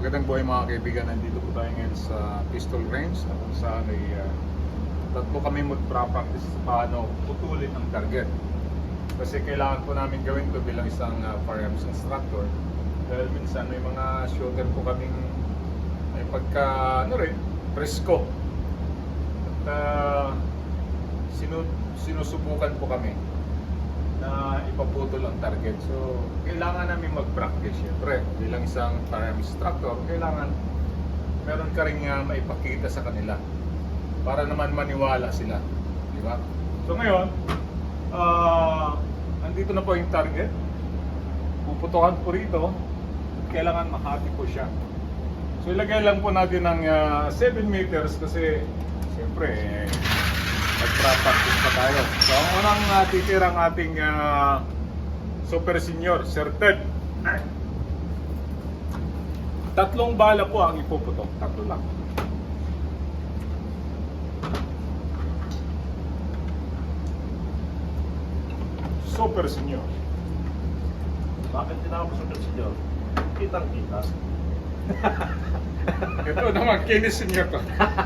Magandang buhay mga kaibigan. Nandito po tayo ngayon sa pistol range na kung saan ay ah, tatlo kami magpra-practice sa paano putulin ang target. Kasi kailangan po namin gawin to bilang isang ah, firearms instructor. Dahil minsan may mga shooter po kaming may pagka, ano rin, presko. At ah, sinu- sinusubukan po kami na ipaputol ang target. So, kailangan namin mag-practice syempre. Bilang isang firearm instructor, kailangan meron ka rin uh, maipakita sa kanila para naman maniwala sila. Di ba? So ngayon, ah andito na po yung target. Puputukan po rito. Kailangan makati po siya. So ilagay lang po natin ng ah, 7 meters kasi siyempre eh, nag-practice pa tayo. So ang unang uh, titirang ating ah, super senior, Sir Ted. Tatlong bala po ang ipuputok. Tatlo lang. Super senior. Bakit tinawag sa senyor? Kitang kita. Ito naman, Kenny senior to.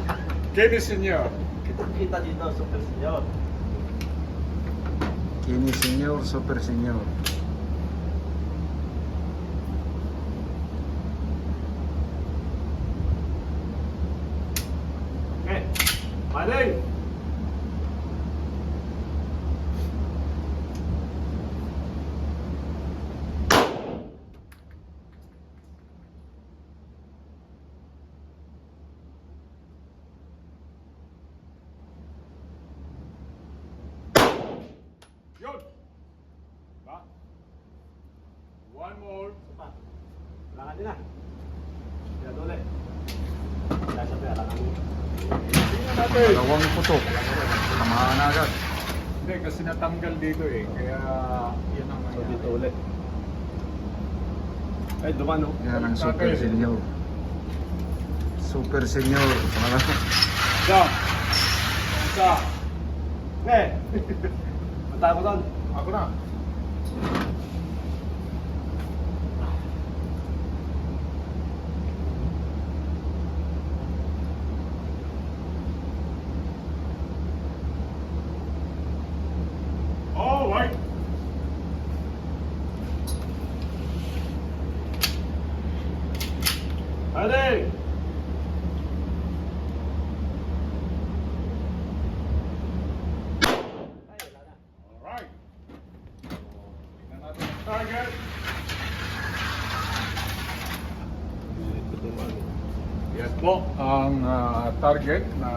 Kenny senior. Kitang kita dito sa senyor. Kini Senior, Super Senior. Okay. Malay! Yun. Ba? One more. Pa. Langan din na. Kaya dole. Kaya mo. Tingnan natin. Dalawang putok. Tamaan na agad. Hindi, kasi natanggal dito eh. Kaya, yan ang So dito ulit. Ay, dumano. Yan ang Super Senior. Super Senior. Pangalawa. Isa. Isa. Eh! Punta ko doon. Ako na. Hadi! Alright. Tingnan natin target. Yan po ang ah, target na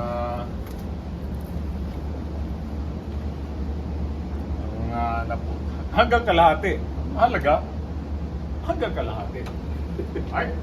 ang ah, napu hanggang kalahati. Mahalaga, hanggang kalahati. Ay,